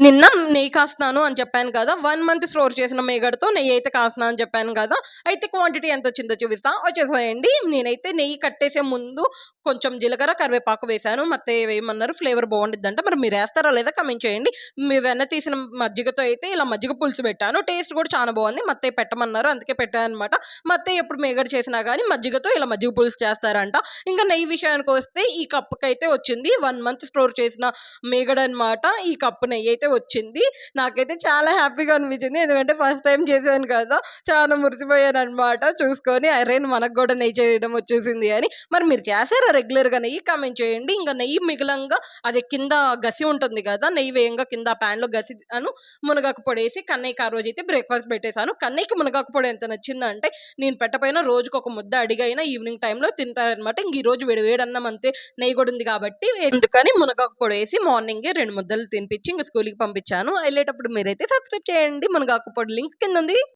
నిన్న నెయ్యి కాస్తాను అని చెప్పాను కదా వన్ మంత్ స్టోర్ చేసిన మేగడతో నెయ్యి అయితే కాస్తున్నా అని చెప్పాను కదా అయితే క్వాంటిటీ ఎంత వచ్చిందో చూపిస్తా. వచ్చేసాయండి. నేనైతే నెయ్యి కట్టేసే ముందు కొంచెం జీలకర్ర కరివేపాకు వేశాను. మత్తే వేయమన్నారు ఫ్లేవర్ బాగుండిద్దంట. మరి మీరు వేస్తారా లేదా కమెంట్ చేయండి. మీ వెన్న తీసిన మజ్జిగతో అయితే ఇలా మజ్జిగ పులుసు పెట్టాను. టేస్ట్ కూడా చాలా బాగుంది. మత్తే పెట్టమన్నారు. అందుకే పెట్టాను అనమాట మత్తే ఎప్పుడు మేగడ చేసినా కానీ మజ్జిగతో ఇలా మజ్జిగ పులుసు చేస్తారంట. ఇంకా నెయ్యి విషయానికి వస్తే ఈ కప్పుకి అయితే వచ్చింది. వన్ మంత్ స్టోర్ చేసిన మేగడ అనమాట ఈ కప్పు నెయ్యి అయితే వచ్చింది. నాకైతే చాలా హ్యాపీగా అనిపించింది. ఎందుకంటే ఫస్ట్ టైం చేశాను కదా చాలా మురిసిపోయాను అనమాట చూసుకొని అరే మనకు కూడా నెయ్యి చేయడం వచ్చేసింది అని. మరి మీరు చేశారా రెగ్యులర్గా నెయ్యి? కామెంట్ చేయండి. ఇంకా నెయ్యి మిగిలంగా అది కింద గసి ఉంటుంది కదా నెయ్యి వేయంగా కింద ప్యాన్లో గసి అను మునగాకు పొడి వేసి కన్నయ్యకి ఆ రోజు అయితే బ్రేక్ఫాస్ట్ పెట్టేశాను. కన్నయ్యకి మునగాకు పొడి ఎంత నచ్చిందంటే నేను పెట్టపోయినా రోజుకు ఒక ముద్ద అడిగైనా ఈవినింగ్ టైంలో తింటారనమాట ఇంక ఈ రోజు వేడి వేడన్నం అంతే నెయ్యి కూడా ఉంది కాబట్టి. ఎందుకని మునగాకు పొడేసి వేసి మార్నింగే రెండు ముద్దలు తినిపించి ఇంక స్కూల్కి పంపించాను. వెళ్ళేటప్పుడు మీరైతే సబ్స్క్రైబ్ చేయండి. మన కాకపోతే లింక్ కింద ఉంది